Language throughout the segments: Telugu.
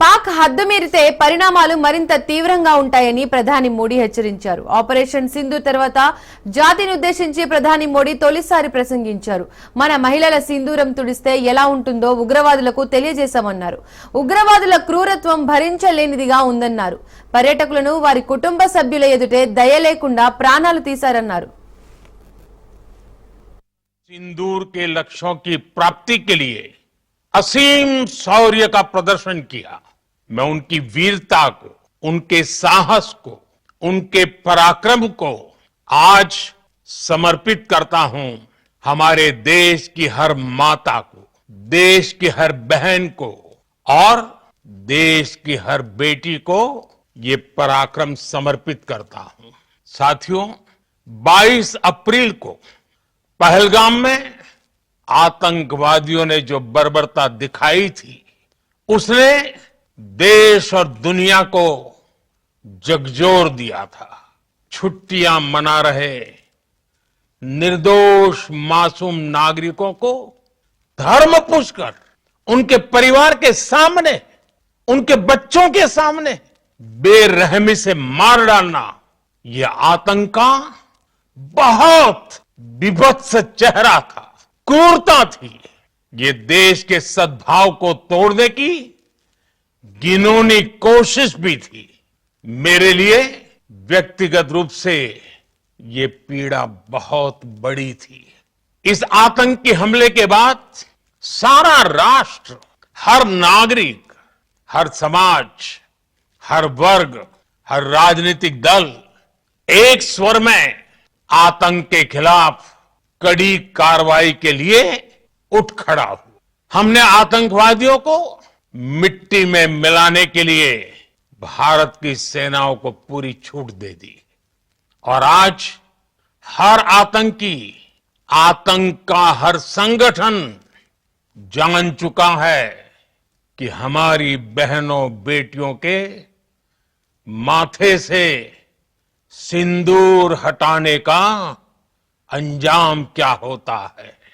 పాక్ హద్దు మీరితే పరిణామాలు మరింత తీవ్రంగా ఉంటాయని ప్రధాని మోడీ హెచ్చరించారు ఆపరేషన్ సింధు తర్వాత జాతిని ఉద్దేశించి ప్రధాని మోడీ తొలిసారి ప్రసంగించారు మన మహిళల సింధూరం తుడిస్తే ఎలా ఉంటుందో ఉగ్రవాదులకు తెలియజేశామన్నారు ఉగ్రవాదుల క్రూరత్వం భరించలేనిదిగా ఉందన్నారు పర్యాటకులను వారి కుటుంబ సభ్యుల ఎదుటే దయ లేకుండా ప్రాణాలు తీశారన్నారు सिंदूर के लक्ष्यों की प्राप्ति के लिए असीम शौर्य का प्रदर्शन किया मैं उनकी वीरता को, उनके साहस को, उनके पराक्रम को आज समर्पित करता हूँ। हमारे देश की हर माता को, देश की हर बहन को और देश की हर बेटी को ये पराक्रम समर्पित करता हूँ। साथियों 22 अप्रैल को पहलगाम में आतंकवादियों ने जो बर्बरता दिखाई थी, उसने देश और दुनिया को जगजोर दिया था। छुट्टियाँ मना रहे निर्दोष मासूम नागरिकों को धर्म पूछकर, उनके परिवार के सामने, उनके बच्चों के सामने बेरहमी से मार डालना यह आतंक का बहुत विभत्स चेहरा था, क्रूरता थी। ये देश के सद्भाव को तोड़ने की गिनोनी कोशिश भी थी, मेरे लिए व्यक्तिगत रूप से ये पीड़ा बहुत बड़ी थी। इस आतंकी हमले के बाद सारा राष्ट्र, हर नागरिक, हर समाज, हर वर्ग, हर राजनीतिक दल एक स्वर में आतंक के खिलाफ कड़ी कार्रवाई के लिए उठ खड़ा हुआ। हमने आतंकवादियों को मिट्टी में मिलाने के लिए भारत की सेनाओं को पूरी छूट दे दी। और आज हर आतंकी, आतंक का हर संगठन जान चुका है कि हमारी बहनों, बेटियों के माथे से सिंदूर हटाने का अंजाम क्या होता है।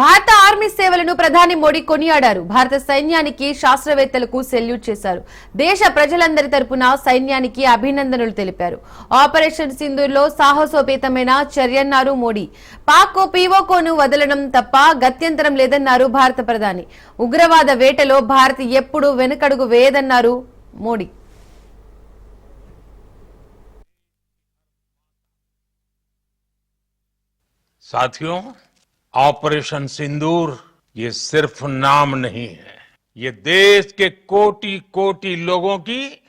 భారత ఆర్మీ సేవలను ప్రధాని మోడీ కొనియాడారు. భారత సైన్యానికి శాస్త్రవేత్తలకు సెల్యూట్ చేశారు. దేశ ప్రజలందరి తరపున సైన్యానికి అభినందనలు తెలిపారు. ఆపరేషన్ సింధూర్లో సాహసోపేతమైన చర్యన్నారు మోడీ. పాక్ పీవోకోను వదలడం తప్ప గత్యంతరం లేదన్నారు భారత ప్రధాని. ఉగ్రవాద వేటలో భారత్ ఎప్పుడు వెనుకడుగు వేయదన్నారు మోడీ. ऑपरेशन सिंदूर, ये सिर्फ़ नाम नहीं है। ये देश के कोटि कोटि लोगों की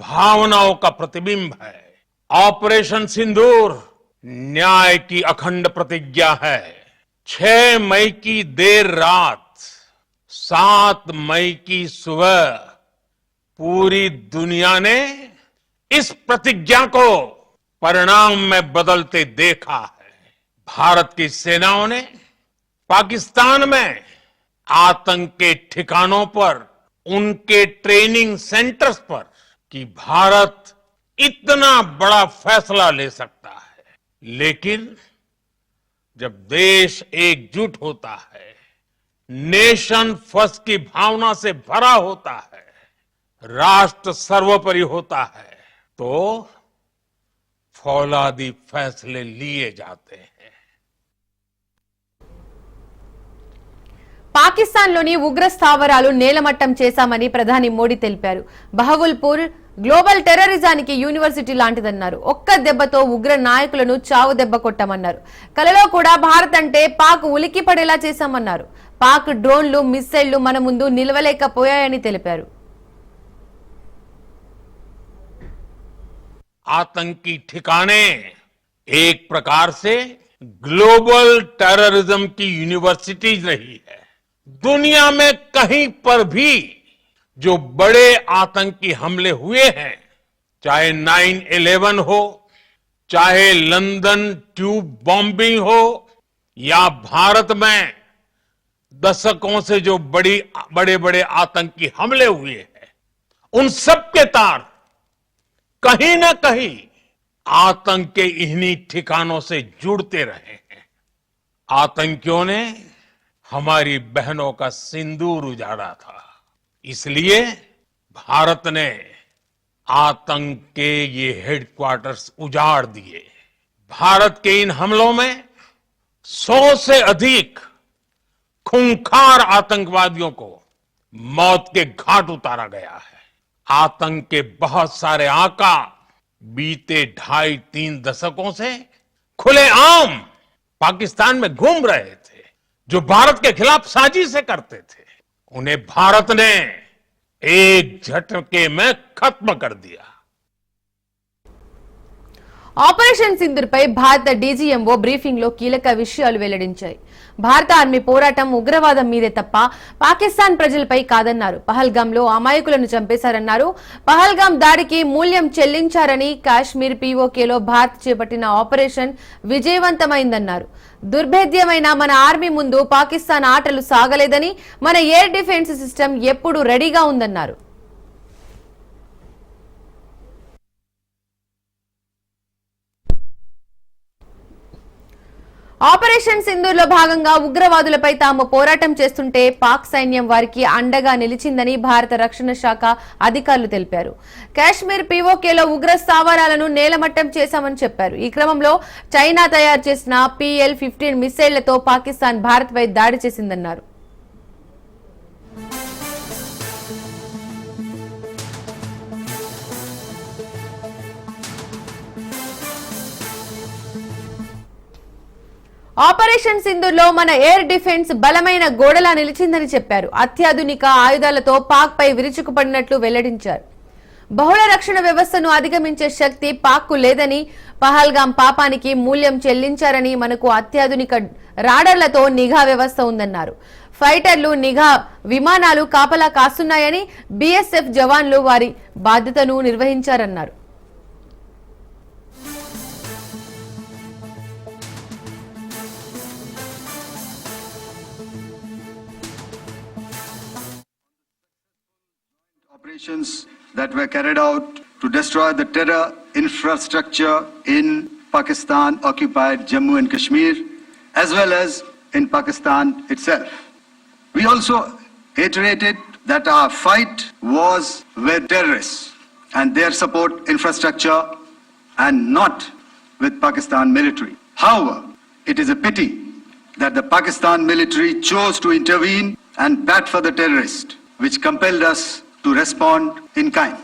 भावनाओं का प्रतिबिंब है। ऑपरेशन सिंदूर न्याय की अखंड प्रतिज्ञा है। छह मई की देर रात, सात मई की सुबह पूरी दुनिया ने इस प्रतिज्ञा को परिणाम में बदलते देखा है। भारत की सेनाओं ने पाकिस्तान में आतंक के ठिकानों पर, उनके ट्रेनिंग सेंटर्स पर कि भारत इतना बड़ा फैसला ले सकता है। लेकिन जब देश एकजुट होता है, नेशन फ़र्स्ट की भावना से भरा होता है, राष्ट्र सर्वोपरि होता है तो फौलादी फैसले लिए जाते हैं। పాకిస్తాన్లోని ఉగ్ర స్థావరాలు నేలమట్టం చేశామని ప్రధాని మోడీ తెలిపారు బహవుల్పూర్ గ్లోబల్ టెర్రరిజానికి యూనివర్సిటీ లాంటిదన్నారు ఒక్క దెబ్బతో ఉగ్ర నాయకులను చావు దెబ్బ కొట్టామన్నారు కలలో కూడా భారత్ అంటే పాక్ ఉలికి పడేలా చేశామన్నారు పాక్ డ్రోన్లు మిస్సైళ్లు మన ముందు నిలవలేకపోయాయని తెలిపారు आतंकी ठिकाने एक प्रकार से ग्लोबल टेररिज्म की यूनिवर्सिटीज रही है दुनिया में कहीं पर भी जो बड़े आतंकी हमले हुए हैं, चाहे 9/11 हो, चाहे लंदन ट्यूब बॉम्बिंग हो, या भारत में दशकों से जो बड़ी बड़े बड़े आतंकी हमले हुए हैं, उन सब के तार कहीं ना कहीं आतंक के इन्हीं ठिकानों से जुड़ते रहे हैं। आतंकियों ने हमारी बहनों का सिंदूर उजाड़ा था। इसलिए भारत ने आतंक के ये हेडक्वार्टर्स उजाड़ दिए। भारत के इन हमलों में सौ से अधिक खूंखार आतंकवादियों को मौत के घाट उतारा गया है। आतंक के बहुत सारे आका बीते ढाई तीन दशकों से खुलेआम पाकिस्तान में घूम रहे थे। जो भारत के खिलाफ साजिशें करते थे उन्हें भारत ने एक झटके में खत्म कर दिया ఆపరేషన్ సింధూర్ పై భారత డీజీఎంఓ బ్రీఫింగ్ లో కీలక విషయాలు వెల్లడించాయి భారత ఆర్మీ పోరాటం ఉగ్రవాదం మీదే తప్ప పాకిస్తాన్ ప్రజలపై కాదన్నారు పహల్గామ్ లో అమాయకులను చంపేశారన్నారు పహల్గామ్ దాడికి మూల్యం చెల్లించారని కాశ్మీర్ పీఓకేలో భారత్ చేపట్టిన ఆపరేషన్ విజయవంతమైందన్నారు దుర్భేద్యమైన మన ఆర్మీ ముందు పాకిస్తాన్ ఆటలు సాగలేదని మన ఎయిర్ డిఫెన్స్ సిస్టమ్ ఎప్పుడూ రెడీగా ఉందన్నారు. ఆపరేషన్ సింధూర్లో భాగంగా ఉగ్రవాదులపై తాము పోరాటం చేస్తుంటే పాక్ సైన్యం వారికి అండగా నిలిచిందని భారత రక్షణ శాఖ అధికారులు తెలిపారు. కాశ్మీర్ పీఓకేలో ఉగ్ర స్థావరాలను నేలమట్టం చేశామని చెప్పారు. ఈ క్రమంలో చైనా తయారు చేసిన పిఎల్ ఫిఫ్టీన్ మిసైళ్ళతో పాకిస్తాన్ భారత్పై దాడి చేసిందన్నారు. ఆపరేషన్ సింధూర్లో మన ఎయిర్ డిఫెన్స్ బలమైన గోడలా నిలిచిందని చెప్పారు. అత్యాధునిక ఆయుధాలతో పాక్ పై విరుచుకుపడినట్లు వెల్లడించారు. బహుళ రక్షణ వ్యవస్థను అధిగమించే శక్తి పాక్కు లేదని పహల్గాం పాపానికి మూల్యం చెల్లించారని మనకు అత్యాధునిక రాడర్లతో నిఘా వ్యవస్థ ఉందన్నారు. ఫైటర్లు నిఘా విమానాలు కాపలా కాస్తున్నాయని బీఎస్ఎఫ్ జవాన్లు వారి బాధ్యతను నిర్వహించారన్నారు. Operations that were carried out to destroy the terror infrastructure in Pakistan occupied Jammu and Kashmir as well as in Pakistan itself. We also iterated that our fight was with terrorists and their support infrastructure and not with Pakistan military. However, it is a pity that the Pakistan military chose to intervene and bat for the terrorist, which compelled us to respond in kind.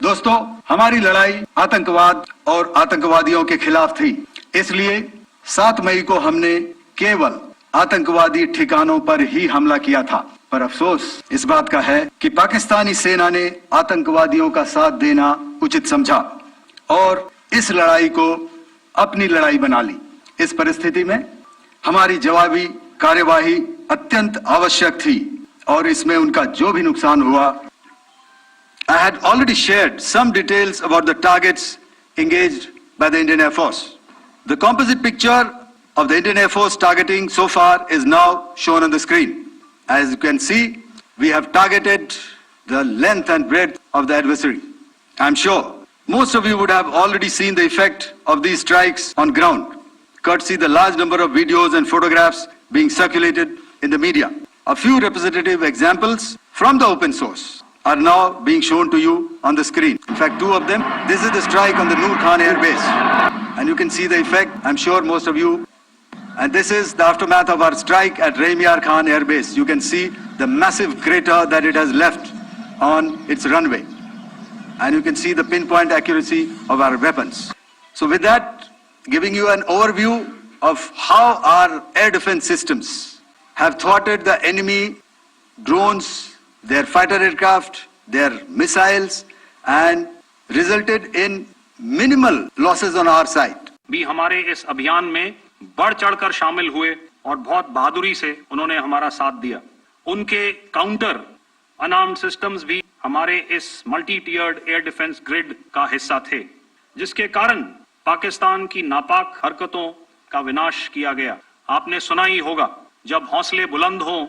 दोस्तों, हमारी लड़ाई आतंकवाद और आतंकवादियों के खिलाफ थी। इसलिए 7 मई को हमने केवल आतंकवादी ठिकानों पर ही हमला किया था। पर अफसोस, इस बात का है कि पाकिस्तानी सेना ने आतंकवादियों का साथ देना उचित समझा और इस लड़ाई को अपनी लड़ाई बना ली। इस परिस्थिति में हमारी जवाबी कार्यवाही अत्यंत आवश्यक थी और इसमें उनका जो भी नुकसान हुआ I had already shared some details about the targets engaged by the Indian Air Force. The composite picture of the Indian Air Force targeting so far is now shown on the screen. As you can see, we have targeted the length and breadth of the adversary. I'm sure most of you would have already seen the effect of these strikes on ground, courtesy the large number of videos and photographs being circulated in the media. A few representative examples from the open source are now being shown to you on the screen. In fact, two of them. This is the strike on the Noor Khan Air Base. And you can see the effect. I'm sure most of you. And this is the aftermath of our strike at Raimiar Khan Air Base. You can see the massive crater that it has left on its runway. And you can see the pinpoint accuracy of our weapons. So with that, giving you an overview of how our air defense systems have thwarted the enemy drones, their fighter aircraft, their missiles, and resulted in minimal losses on our side. भी हमारे इस अभियान में बढ़ चढ़कर शामिल हुए और बहुत बहादुरी से उन्होंने हमारा साथ दिया उनके काउंटर अनार्म्ड सिस्टम्स भी हमारे इस multi tiered air defence grid का हिस्सा थे जिसके कारण पाकिस्तान की नापाक हरकतों का विनाश किया गया आपने सुना ही होगा जब हौसले बुलंद हों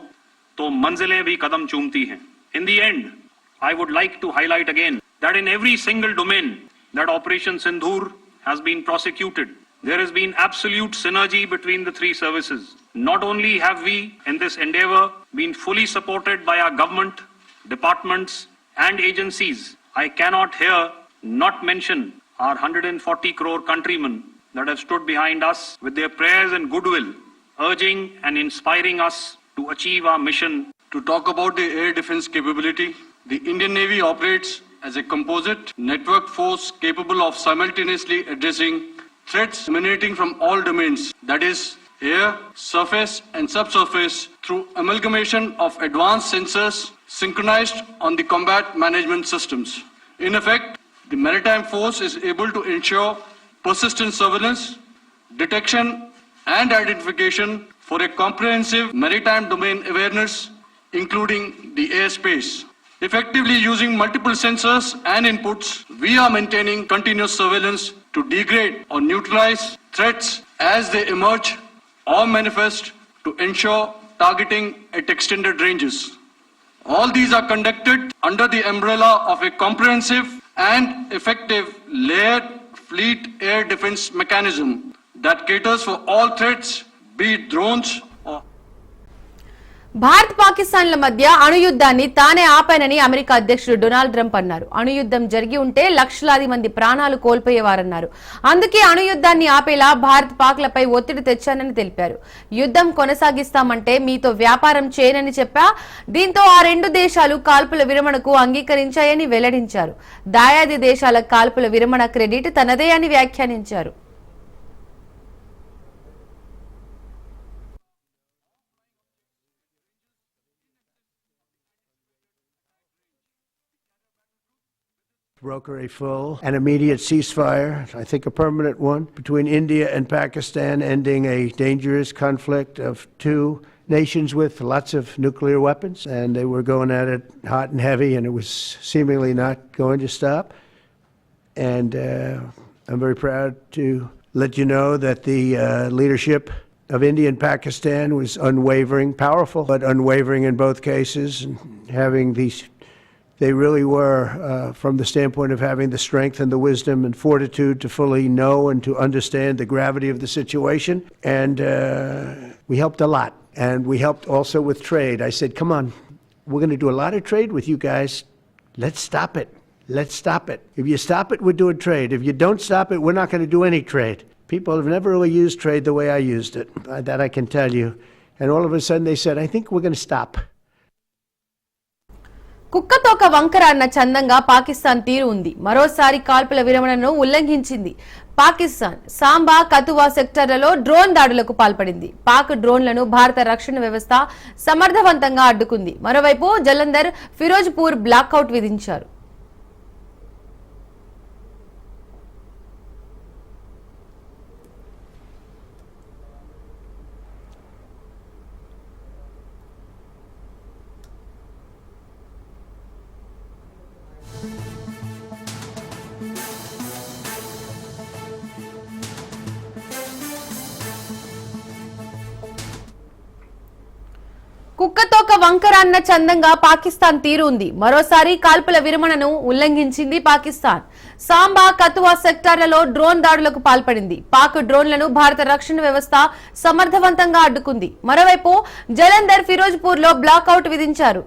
तो मंजिलें भी कदम चूमती हैं in the end I would like to highlight again that in every single domain that Operation Sindhur has been prosecuted, There has been absolute synergy between the three services. Not only have we, in this endeavor, been fully supported by our government, departments, and agencies, I cannot here not mention our 140 crore countrymen that have stood behind us with their prayers and goodwill, urging and inspiring us to achieve our mission To talk about the air defense capability, the Indian Navy operates as a composite network force capable of simultaneously addressing threats emanating from all domains, that is, air, surface, and subsurface, through amalgamation of advanced sensors synchronized on the combat management systems. In effect, the maritime force is able to ensure persistent surveillance, detection, and identification for a comprehensive maritime domain awareness, including the airspace. Effectively using multiple sensors and inputs, we are maintaining continuous surveillance to degrade or neutralize threats as they emerge or manifest to ensure targeting at extended ranges. All these are conducted under the umbrella of a comprehensive and effective layered fleet air defense mechanism that caters for all threats, Bharat పాకిస్తాన్ల మధ్య అణుయుద్ధాన్ని తానే ఆపానని అమెరికా అధ్యక్షుడు డొనాల్డ్ ట్రంప్ అన్నారు. అణుయుద్ధం జరిగి ఉంటే లక్షలాది మంది ప్రాణాలు కోల్పోయేవారన్నారు. అందుకే అణుయుద్ధాన్ని ఆపేలా భారత్ పాక్లపై ఒత్తిడి తెచ్చానని తెలిపారు. యుద్ధం కొనసాగిస్తామంటే మీతో వ్యాపారం చేయనని చెప్పా. దీంతో ఆ రెండు దేశాలు కాల్పుల విరమణకు అంగీకరించాయని వెల్లడించారు. దాయాది దేశాల కాల్పుల విరమణ క్రెడిట్ తనదే అని వ్యాఖ్యానించారు. Broker a full and immediate ceasefire, I think a permanent one, between India and Pakistan, ending a dangerous conflict of two nations with lots of nuclear weapons. And they were going at it hot and heavy, and it was seemingly not going to stop. And uh, I'm very proud to let you know that the uh, leadership of India and Pakistan was unwavering, powerful, but unwavering in both cases, and having these they really were, uh, from the standpoint of having the strength and the wisdom and fortitude to fully know and to understand the gravity of the situation. And uh, we helped a lot. And we helped also with trade. I said, come on, we're going to do a lot of trade with you guys. Let's stop it. Let's stop it. If you stop it, we're doing trade. If you don't stop it, we're not going to do any trade. People have never really used trade the way I used it. Uh, That I can tell you. And all of a sudden they said, I think we're going to stop. కుక్కతోక వంకర అన్న చందంగా పాకిస్తాన్ తీరు ఉంది. మరోసారి కాల్పుల విరమణను ఉల్లంఘించింది పాకిస్తాన్. సాంబా కతువా సెక్టర్లలో డ్రోన్ దాడులకు పాల్పడింది. పాక్ డ్రోన్లను భారత రక్షణ వ్యవస్థ సమర్థవంతంగా అడ్డుకుంది. మరోవైపు జలంధర్ ఫిరోజ్పూర్ బ్లాక్అవుట్ విధించారు. కుక్కతోక వంకర అన్న చందంగా పాకిస్తాన్ తీరు ఉంది మరోసారి కాల్పుల విరమణను ఉల్లంఘించింది పాకిస్తాన్. సాంబా కతువా సెక్టార్లలో డ్రోన్ దాడులకు పాల్పడింది. పాక్ డ్రోన్లను భారత రక్షణ వ్యవస్థ సమర్థవంతంగా అడ్డుకుంది. మరోవైపు జలంధర్ ఫిరోజ్పూర్లో బ్లాక్అవుట్ విధించారు.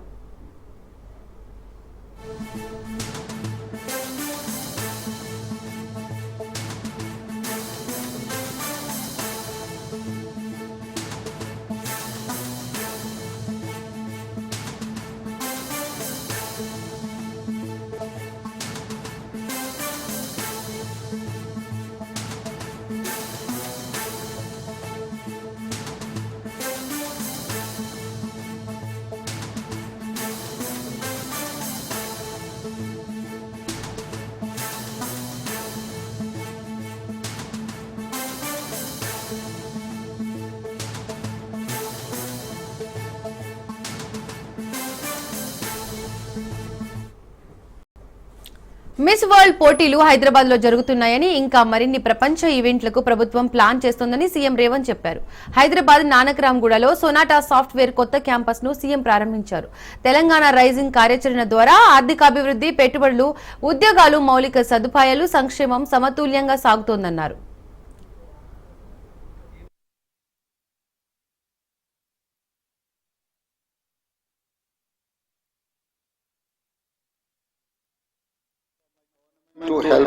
మిస్ వరల్డ్ పోటీలు హైదరాబాద్లో జరుగుతున్నాయని ఇంకా మరిన్ని ప్రపంచ ఈవెంట్లకు ప్రభుత్వం ప్లాన్ చేస్తోందని సీఎం రేవంత్ చెప్పారు. హైదరాబాద్ నానక్రామ్గూడలో సొనాటా సాఫ్ట్వేర్ కొత్త క్యాంపస్ను సీఎం ప్రారంభించారు. తెలంగాణ రైజింగ్ కార్యాచరణ ద్వారా ఆర్థికాభివృద్ధి పెట్టుబడులు ఉద్యోగాలు మౌలిక సదుపాయాలు సంక్షేమం సమతుల్యంగా సాగుతోందన్నారు.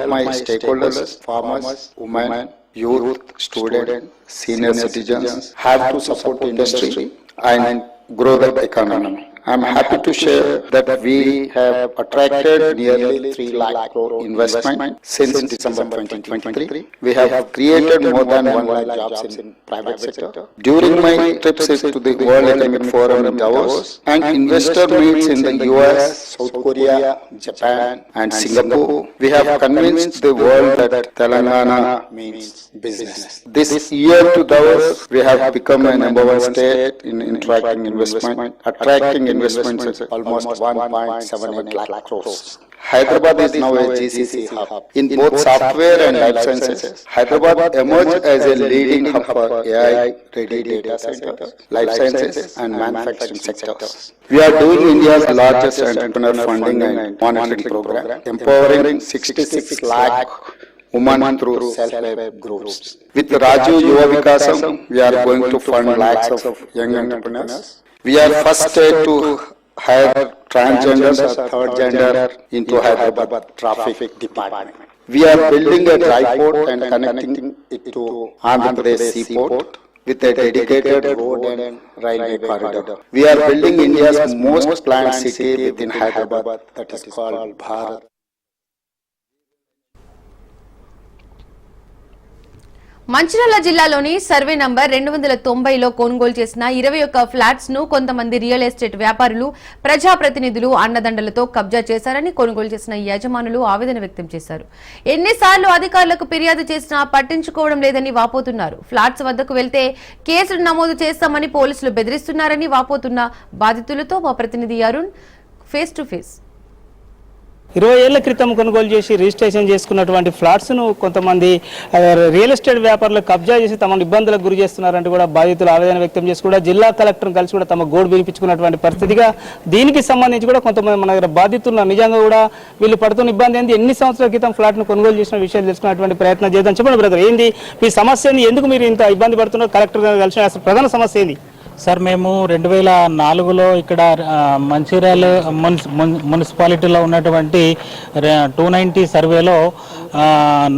My stakeholders, farmers, women, youth, students, senior citizens have to support industry and grow the economy. I'm happy to share that we have attracted nearly 3 lakh crore investment since December 2023. We have created more than 1 lakh jobs in private sector. During my trips to the World Economic Forum in Davos and investor meets in the US, South Korea, Japan and Singapore, we have convinced the world that Telangana means business. This year to Davos, we have become a number one state in attracting investment, attracting investments almost 1.78 lakh crores. Hyderabad is now a GCC hub in both software and life sciences. Hyderabad emerged as a leading hub for AI-ready data centers, life sciences and manufacturing sectors. We are doing India's largest entrepreneur funding and monitoring program, empowering 66 lakh women through self-help groups. With Raju Yuva Vikasam, we are going to fund lakhs of young entrepreneurs. We are first to hire transgenders or third gender into Hyderabad traffic department. We are building a dry port and connecting it to Andhra Pradesh seaport with a dedicated road and railway corridor. We are building India's most planned city within Hyderabad that is called Bharat. Mancherial జిల్లాలోని సర్వే నంబర్ రెండు వందల తొంభైలో కొనుగోలు చేసిన ఇరవై ఒక్క ఫ్లాట్స్ను కొంతమంది రియల్ ఎస్టేట్ వ్యాపారులు ప్రజాప్రతినిధులు అన్నదండలతో కబ్జా చేశారని కొనుగోలు చేసిన యజమానులు ఆవేదన వ్యక్తం చేశారు. ఎన్నిసార్లు అధికారులకు ఫిర్యాదు చేసినా పట్టించుకోవడం లేదని వాపోతున్నారు. ఫ్లాట్స్ వద్దకు వెళ్తే కేసులు నమోదు చేస్తామని పోలీసులు బెదిరిస్తున్నారని వాపోతున్న బాధితులతో మా ప్రతినిధి అరుణ్ ఫేస్ టు ఫేస్. ఇరవై ఏళ్ళ క్రితం కొనుగోలు చేసి రిజిస్ట్రేషన్ చేసుకున్నటువంటి ఫ్లాట్స్ను కొంతమంది రియల్ ఎస్టేట్ వ్యాపారులు కబ్జా చేసి తమను ఇబ్బందులకు గురి చేస్తున్నారంటూ కూడా బాధితులు ఆవేదన వ్యక్తం చేసి కూడా జిల్లా కలెక్టర్ కలిసి కూడా తమ గోడు వినిపించుకున్నటువంటి పరిస్థితిగా దీనికి సంబంధించి కూడా కొంతమంది మన దగ్గర బాధితులు నిజంగా కూడా వీళ్ళు పడుతున్న ఇబ్బంది ఏంది? ఎన్ని సంవత్సరాల క్రితం ఫ్లాట్ను కొనుగోలు చేసిన విషయాలు తెలుసుకున్నటువంటి ప్రయత్నం చేద్దాం. చెప్పండి బ్రదర్ ఏంది? మీ సమస్య ఎందుకు మీరు ఇంత ఇబ్బంది పడుతున్నారు? కలెక్టర్ గారు కలిసి అసలు ప్రధాన సమస్య ఏంది? సార్ మేము రెండు వేల నాలుగులో ఇక్కడ మంచిర్యాల మున్సి మున్సిపాలిటీలో ఉన్నటువంటి టూ నైంటీ సర్వేలో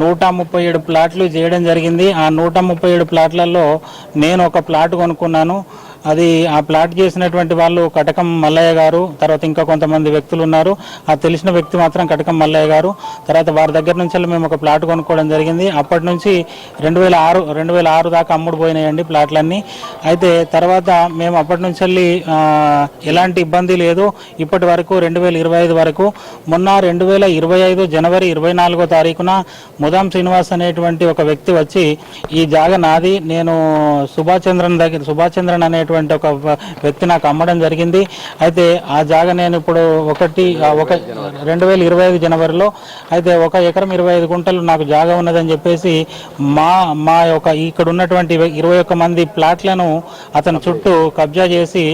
నూట ముప్పై ఏడు ప్లాట్లు చేయడం జరిగింది. ఆ నూట ముప్పై ఏడు ప్లాట్లలో నేను ఒక ప్లాట్ కొనుక్కున్నాను. అది ఆ ప్లాట్ చేసినటువంటి వాళ్ళు కటకం మల్లయ్య గారు తర్వాత ఇంకా కొంతమంది వ్యక్తులు ఉన్నారు. ఆ తెలిసిన వ్యక్తి మాత్రం కటకం మల్లయ్య గారు. తర్వాత వారి దగ్గర నుంచి వెళ్ళి మేము ఒక ప్లాట్ కొనుక్కోవడం జరిగింది. అప్పటి నుంచి రెండు వేల ఆరు రెండు వేల ఆరు దాకా అమ్ముడు పోయినాయండి ప్లాట్లన్నీ. అయితే తర్వాత మేము అప్పటి నుంచి వెళ్ళి ఎలాంటి ఇబ్బంది లేదు. ఇప్పటి వరకు రెండు వేల ఇరవై ఐదు వరకు. మొన్న రెండు వేల ఇరవై ఐదు జనవరి ఇరవై నాలుగో తారీఖున ముదాం శ్రీనివాస్ అనేటువంటి ఒక వ్యక్తి వచ్చి ఈ జాగ నాది. నేను సుభాష్ చంద్రన్ దగ్గర సుభాష్ చంద్రన్ అనేటువంటి ఒక వ్యక్తి నాకు అమ్మడం జరిగింది. అయితే ఆ జాగ నేను ఇప్పుడు ఒకటి ఒక రెండు వేల ఇరవై ఐదు జనవరిలో అయితే ఒక ఎకరం ఇరవై ఐదు గుంటలు నాకు జాగా ఉన్నదని చెప్పేసి మా మా యొక్క ఇక్కడ ఉన్నటువంటి ఇరవై ఒక్క మంది ప్లాట్లను అతని చుట్టూ కబ్జా చేసి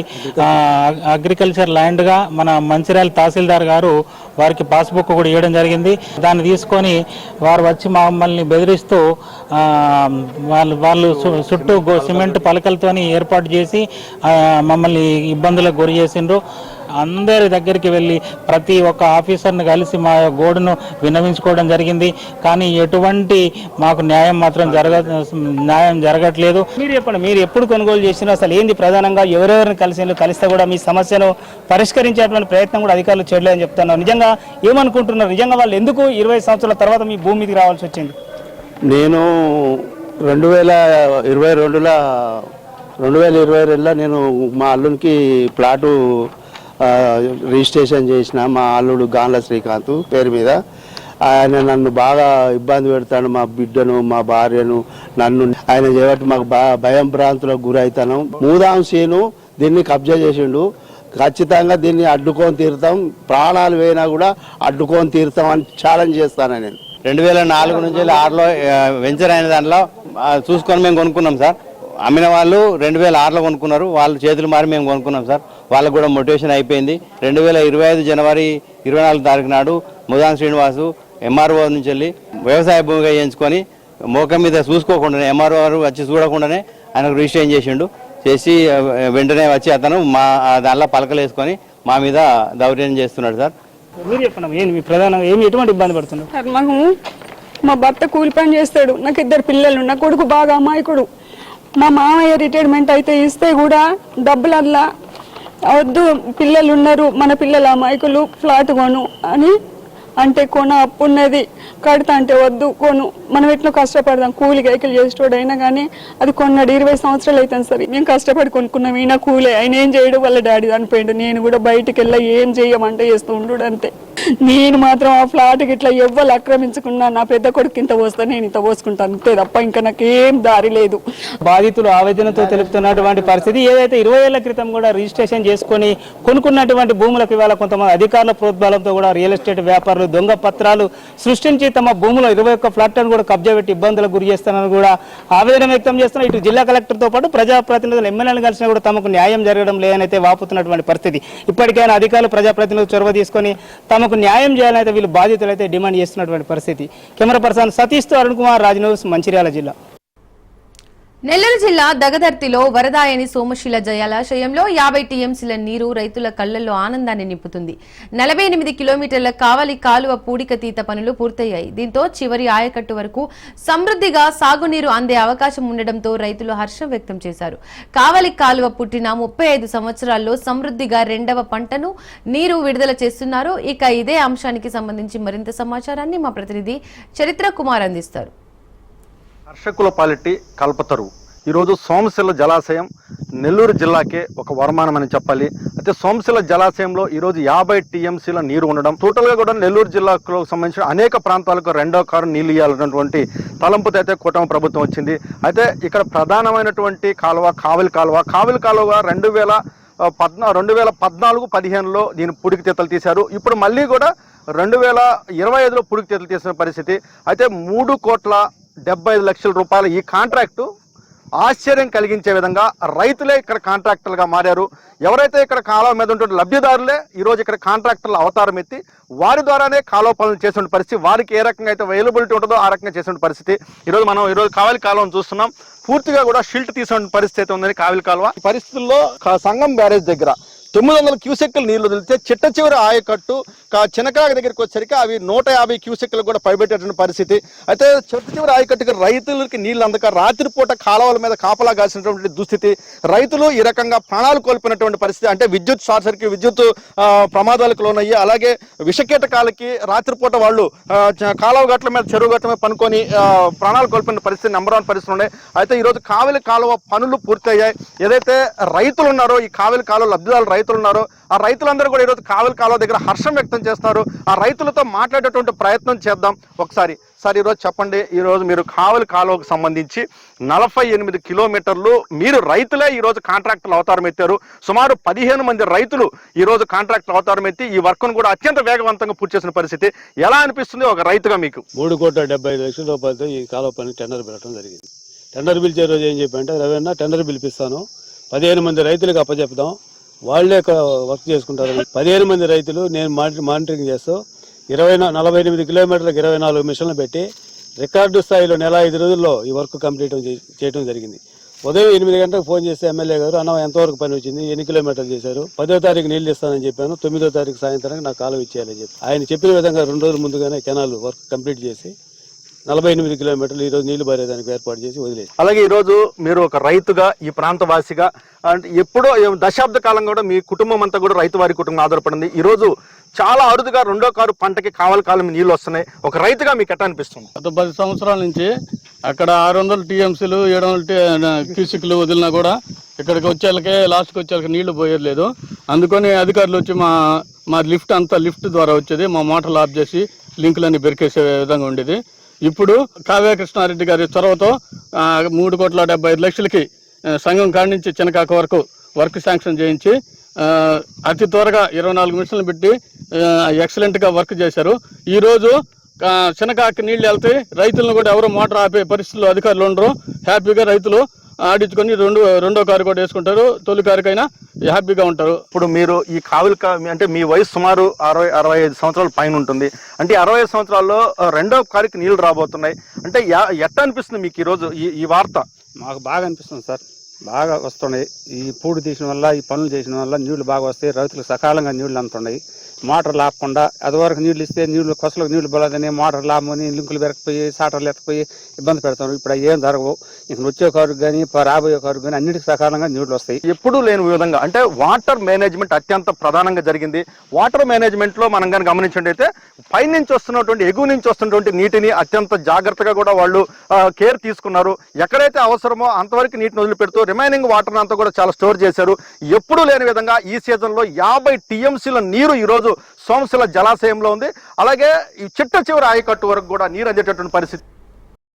అగ్రికల్చర్ ల్యాండ్గా మన మంచిర్యాల తహసీల్దార్ గారు వారికి పాస్బుక్ కూడా ఇవ్వడం జరిగింది. దాన్ని తీసుకొని వారు వచ్చి మమ్మల్ని బెదిరిస్తూ వాళ్ళు వాళ్ళు చుట్టూ సిమెంట్ పలకలతోని ఏర్పాటు చేసి మమ్మల్ని ఇబ్బందులకు గురి చేసిండ్రు. అందరి దగ్గరికి వెళ్ళి ప్రతి ఒక్క ఆఫీసర్ని కలిసి మా గోడును విన్నవించుకోవడం జరిగింది. కానీ ఎటువంటి మాకు న్యాయం మాత్రం జరగ న్యాయం జరగట్లేదు. మీరు చెప్పండి మీరు ఎప్పుడు కొనుగోలు చేసినా అసలు ఏంది ప్రధానంగా ఎవరెవరిని కలిసి కలిస్తే కూడా మీ సమస్యను పరిష్కరించేటువంటి ప్రయత్నం కూడా అధికారులు చేయలేదని చెప్తున్నారు. నిజంగా ఏమనుకుంటున్నారు? నిజంగా వాళ్ళు ఎందుకు ఇరవై సంవత్సరాల తర్వాత మీ భూమి మీదకి రావాల్సి వచ్చింది? నేను రెండు వేల ఇరవై రెండులో రెండు వేల ఇరవై రెండులో నేను మా అల్లునికి ప్లాటు రిజిస్ట్రేషన్ చేసిన మా అల్లుడు గాన్ల శ్రీకాంత్ పేరు మీద. ఆయన నన్ను బాగా ఇబ్బంది పెడతాడు మా బిడ్డను మా భార్యను నన్ను. ఆయన చేయబట్టి మాకు భయం భ్రాంతులకు గురవుతాను మూదాం సీను దీన్ని కబ్జా చేసిండు. ఖచ్చితంగా దీన్ని అడ్డుకొని తీరుతాం. ప్రాణాలు పోయినా కూడా అడ్డుకొని తీరుతాం అని ఛాలెంజ్ చేస్తాను నేను. రెండు వేల నాలుగు నుంచి ఆరులో వెంచర్ అయిన దాంట్లో చూసుకొని మేము కొనుక్కున్నాం సార్. అమ్మిన వాళ్ళు రెండు వేల ఆరులో కొనుక్కున్నారు. వాళ్ళ చేతులు మారి మేము కొనుక్కున్నాం సార్. వాళ్ళకు కూడా మోటివేషన్ అయిపోయింది. రెండు వేల ఇరవై ఐదు జనవరి ఇరవై నాలుగు తారీఖు నాడు ముదాన్ శ్రీనివాసు ఎంఆర్ఓ నుంచి వెళ్ళి వ్యవసాయ భూమిగా చేయించుకొని మోకం మీద చూసుకోకుండానే ఎంఆర్ఓ గారు వచ్చి చూడకుండానే ఆయనకు రిజిస్ట్రేషన్ చేసిండు. చేసి వెంటనే వచ్చి అతను మా దానిలో పలకలు వేసుకొని మా మీద దౌర్జన్యం చేస్తున్నాడు సార్. మీరు చెప్పండి మీ ప్రధానంగా ఏమి ఎటువంటి ఇబ్బంది పడుతున్నారు సార్ మాకు మా భర్త కూలి పని చేస్తాడు. నాకు ఇద్దరు పిల్లలు నా కొడుకు బాగా అమాయకుడు. మా మామయ్య రిటైర్మెంట్ అయితే ఇస్తే కూడా డబ్బులల్లా వద్దు పిల్లలు ఉన్నారు మన పిల్లల అమాయకులు ఫ్లాట్ కొను అని అంటే కొన అప్పున్నది. కడతా అంటే వద్దు కొను. మనం ఎట్లా కష్టపడదాం? కూలి గైకిలు చేసేటోడైనా కానీ అది కొన్నాడు ఇరవై సంవత్సరాలు అవుతాను సరే. మేము కష్టపడి కొనుక్కున్నాం. ఈయన కూలే. ఆయన ఏం చేయడు? వాళ్ళ డాడీ చనిపోయాడు. నేను కూడా బయటికి వెళ్ళా ఏం చేయమంటే చేస్తూ ఉండు అంతే. నేను మాత్రం ఆ ఫ్లాట్కి ఇట్లా ఎవ్వరు ఆక్రమించుకున్నా నా పెద్ద కొడుకు ఇంత పోస్తా నేను ఇంత పోసుకుంటాను అంతే తప్ప ఇంకా నాకు ఏం దారి లేదు. బాధితులు ఆవేదనతో తెలుపుతున్నటువంటి పరిస్థితి ఏదైతే ఇరవై ఏళ్ళ క్రితం కూడా రిజిస్ట్రేషన్ చేసుకొని కొనుక్కున్నటువంటి భూములకు ఇవాళ కొంతమంది అధికారుల ప్రోద్బలంతో కూడా రియల్ ఎస్టేట్ వ్యాపారులు దొంగ పత్రాలు సృష్టించి తమ భూములో ఇరవై ఒక్క ఫ్లాట్లను కూడా కబ్జా పెట్టి ఇబ్బందులకు గురి చేస్తున్నారని కూడా ఆవేదన వ్యక్తం చేస్తున్నారు. ఇటు జిల్లా కలెక్టర్తో పాటు ప్రజాప్రతినిధులు ఎమ్మెల్యేలు కలిసినా కూడా తమకు న్యాయం జరగడం లేదనైతే వాపుతున్నటువంటి పరిస్థితి. ఇప్పటికైనా అధికారులు ప్రజాప్రతినిధులు చొరవ తీసుకొని తమకు న్యాయం చేయాలని అయితే వీళ్ళు బాధితులు అయితే డిమాండ్ చేస్తున్నటువంటి పరిస్థితి. కెమెరా పర్సన్ సతీష్తో అరుణ్ కుమార్ రాజ్ న్యూస్ మంచిర్యాల జిల్లా. నెల్లూరు జిల్లా దగదర్తిలో వరదాయని సోమశిల జలాశయంలో యాభై టీఎంసీల నీరు రైతుల కళ్ళల్లో ఆనందాన్ని నింపుతుంది. నలభై ఎనిమిది కిలోమీటర్ల కావలి కాలువ పూడికతీత పనులు పూర్తయ్యాయి. దీంతో చివరి ఆయకట్టు వరకు సమృద్ధిగా సాగునీరు అందే అవకాశం ఉండడంతో రైతులు హర్షం వ్యక్తం చేశారు. కావలి కాలువ పుట్టిన ముప్పై ఐదు సంవత్సరాల్లో సమృద్ధిగా రెండవ పంటను నీరు విడుదల చేస్తున్నారు. ఇక ఇదే అంశానికి సంబంధించి మరింత సమాచారాన్ని మా ప్రతినిధి చరిత్ర కుమార్ అందిస్తారు. హర్షకుల పాలిటి కల్పతరువు. ఈరోజు సోమశిల జలాశయం నెల్లూరు జిల్లాకే ఒక వరమానం అని చెప్పాలి. అయితే సోమశిల జలాశయంలో ఈరోజు యాభై టీఎంసీల నీరు ఉండడం టోటల్గా కూడా నెల్లూరు జిల్లాకు సంబంధించిన అనేక ప్రాంతాలకు రెండో కారు నీళ్ళు ఇవ్వాలన్నటువంటి తలంపుతో అయితే కూటమి ప్రభుత్వం వచ్చింది. అయితే ఇక్కడ ప్రధానమైనటువంటి కాలువ కావిలి కాలువ కావిలి కాలువ రెండు వేల పద్నా రెండు వేల పద్నాలుగు పదిహేనులో దీని పుడికి తీతలు తీశారు. ఇప్పుడు మళ్ళీ కూడా రెండు వేల ఇరవై ఐదులో పుడికి తీతలు తీసిన పరిస్థితి. అయితే మూడు కోట్ల డెబ్బై ఐదు లక్షల రూపాయల ఈ కాంట్రాక్టు ఆశ్చర్యం కలిగించే విధంగా రైతులే ఇక్కడ కాంట్రాక్టర్లుగా మారారు. ఎవరైతే ఇక్కడ కాలువ మీద ఉంటున్న లబ్ధిదారులే ఈరోజు ఇక్కడ కాంట్రాక్టర్ల అవతారం ఎత్తి వారి ద్వారానే కాలువ పనులు చేసిన పరిస్థితి వారికి ఏ రకంగా అయితే అవైలబిలిటీ ఉంటుందో ఆ రకంగా చేసిన పరిస్థితి. ఈరోజు మనం ఈరోజు కావలి కాలువను చూస్తున్నాం. పూర్తిగా కూడా షిల్ట్ తీసుకున్న పరిస్థితి అయితే ఉందని కావిలి కాలువ. పరిస్థితుల్లో సంఘం సంగం బ్యారేజ్ దగ్గర తొమ్మిది వందల క్యూసెక్లు నీళ్ళు వదిలితే చిట్ట చివరి ఆయకట్టు కా- దగ్గరికి వచ్చేసరికి అవి నూట యాభై క్యూసెక్లు కూడా పైబెట్టేటువంటి పరిస్థితి. అయితే చిట్ట చివరి ఆయకట్టుకి రైతులకి నీళ్ళు అందక రాత్రిపూట కాలువల మీద కాపలా కాసినటువంటి దుస్థితి. రైతులు ఈ రకంగా ప్రాణాలు కోల్పోయినటువంటి పరిస్థితి. అంటే విద్యుత్ షార్ట్ సర్క్యూట్ విద్యుత్ ప్రమాదాలకు లోనయ్యి అలాగే విషకీటకాలకి రాత్రిపూట వాళ్ళు కాలువ గట్ల మీద చెరువు గట్ల మీద పనుకొని ప్రాణాలు కోల్పోయిన పరిస్థితి నెంబర్ వన్ పరిస్థితులు ఉన్నాయి. అయితే ఈరోజు కావలి కాలువ పనులు పూర్తయ్యాయి. ఏదైతే రైతులు ఉన్నారో ఈ కావలి కాలువ లబ్ధిదారులు రైతులు ఉన్నారో ఆ రైతులందరూ కూడా ఈరోజు కావలి కాలువ దగ్గర హర్షం వ్యక్తం చేస్తున్నారు ఆ రైతులతో మాట్లాడేటువంటి ప్రయత్నం చేద్దాం. ఒకసారి సార్ ఈరోజు చెప్పండి ఈరోజు మీరు కావలి కాలువకు సంబంధించి నలభై ఎనిమిది కిలోమీటర్లు మీరు రైతులే ఈరోజు కాంట్రాక్టులు అవతారం ఎత్తారు సుమారు పదిహేను మంది రైతులు ఈరోజు కాంట్రాక్టులు అవతారం ఎత్తి ఈ వర్క్ను కూడా అత్యంత వేగవంతంగా పూర్తి చేసిన పరిస్థితి. ఎలా అనిపిస్తుంది ఒక రైతుగా మీకు? మూడు కోట్ల డెబ్బై ఐదు లక్షల రూపాయలతో ఈ కాలువ పని టెండర్ పెట్టడం జరిగింది. టెండర్ పిలిచే రోజు ఏం చెప్పంటే రవేనా టెండర్ పిలిపిస్తాను. పదిహేను మంది రైతులకు అప్పచెప్దాం వాళ్ళే వర్క్ చేసుకుంటారు. పదిహేను మంది రైతులు నేను మానిటరింగ్ చేస్తూ ఇరవై నలభై ఎనిమిది కిలోమీటర్లకు ఇరవై నాలుగు మిషన్లు పెట్టి రికార్డు స్థాయిలో నెల ఐదు రోజుల్లో ఈ వర్క్ కంప్లీట్ చేయడం జరిగింది. ఉదయం ఎనిమిది గంటలకు ఫోన్ చేస్తే ఎమ్మెల్యే గారు అన్న ఎంతవరకు పని వచ్చింది? ఎన్ని కిలోమీటర్లు చేశారు? పదో తారీఖు నీళ్ళు ఇస్తానని చెప్పాను. తొమ్మిదో తారీఖు సాయంత్రానికి నాకు కాలం ఇచ్చేయాలని చెప్పి ఆయన చెప్పిన విధంగా రెండు రోజుల ముందుగానే కెనాల్ వర్క్ కంప్లీట్ చేసి నలభై ఎనిమిది కిలోమీటర్లు ఈ రోజు నీళ్ళు పారేదానికి ఏర్పాటు చేసి వదిలేసి అలాగే ఈరోజు మీరు ఒక రైతుగా ఈ ప్రాంతవాసిగా అంటే ఎప్పుడో దశాబ్ద కాలం కూడా మీ కుటుంబం అంతా కూడా రైతు వారి కుటుంబం ఆధారపడింది. ఈరోజు చాలా అరుదుగా రెండో కారు పంటకి కావాలి కాలం నీళ్ళు వస్తున్నాయి. ఒక రైతుగా మీకు ఎట్లా అనిపిస్తుంది? గత పది సంవత్సరాల నుంచి అక్కడ ఆరు వందల టీఎంసీలు ఏడు వందల క్యూసిక్లు వదిలినా కూడా ఇక్కడికి వచ్చేళ్ళకే లాస్ట్కి వచ్చేళ్ళకి నీళ్ళు పోయలేదు అందుకని అధికారులు వచ్చి మా మా లిఫ్ట్ అంతా లిఫ్ట్ ద్వారా వచ్చేది. మా మోటార్లు ఆఫ్ చేసి లింకులన్నీ బెరికేసే విధంగా ఉండేది. ఇప్పుడు కావ్య కృష్ణారెడ్డి గారి చొరవతో మూడు కోట్ల డెబ్బై ఐదు లక్షలకి సంఘం కాడి నుంచి చినకాక వరకు వర్క్ శాంక్షన్ చేయించి అతి త్వరగా ఇరవై నాలుగు మిషన్లు పెట్టి ఎక్సలెంట్గా వర్క్ చేశారు. ఈరోజు రోజు ఆ, చినకాకి నీళ్ళు వెళ్తాయి రైతులను కూడా ఎవరు మోటార్ ఆపే పరిస్థితుల్లో అధికారులు ఉండరు. హ్యాపీగా రైతులు ఆడించుకొని రెండు రెండో కారు కూడా వేసుకుంటారు. తొలి కారుకైనా హ్యాపీగా ఉంటారు. ఇప్పుడు మీరు ఈ కావులు అంటే మీ వయసు సుమారు అరవై అరవై ఐదు సంవత్సరాల పైన ఉంటుంది. అంటే అరవై ఐదు సంవత్సరాల్లో రెండో కారుకి నీళ్ళు రాబోతున్నాయి. అంటే ఎట్లా అనిపిస్తుంది మీకు ఈరోజు ఈ ఈ వార్త? మాకు బాగా అనిపిస్తుంది సార్. బాగా వస్తున్నాయి. ఈ పూడి తీసిన వల్ల ఈ పనులు చేసిన వల్ల నీళ్ళు బాగా వస్తాయి. రైతులకు సకాలంగా నీళ్ళు అందుతున్నాయి. మోటార్ అది అదివరకు నీళ్ళు ఇస్తే నీళ్ళు కొసలకు నీళ్ళు పోలేదని మోటార్ లామని లింకులు పెరకపోయి సాటర్లు ఎత్తపోయి ఇబ్బంది పెడతారు. ఇప్పుడు ఏం జరగవు. ఇంక వచ్చే కారు కానీ రాబోయే కారు కానీ అన్నిటికి సకాలంగా నీళ్ళు వస్తాయి. ఎప్పుడూ లేని విధంగా అంటే వాటర్ మేనేజ్మెంట్ అత్యంత ప్రధానంగా జరిగింది. వాటర్ మేనేజ్మెంట్లో మనం కానీ గమనించినట్టయితే పైనుంచి వస్తున్నటువంటి ఎగువ నుంచి వస్తున్నటువంటి నీటిని అత్యంత జాగ్రత్తగా కూడా వాళ్ళు కేర్ తీసుకున్నారు. ఎక్కడైతే అవసరమో అంతవరకు నీటిని వదిలిపెడుతూ రిమైనింగ్ వాటర్ అంతా కూడా చాలా స్టోర్ చేశారు. ఎప్పుడూ లేని విధంగా ఈ సీజన్లో యాభై టీఎంసీల నీరు ఈ రోజు సోమశిల జలాశయంలో ఉంది. అలాగే ఈ చిట్ట చివరి ఆయకట్టు వరకు కూడా నీరు అందేటటువంటి పరిస్థితి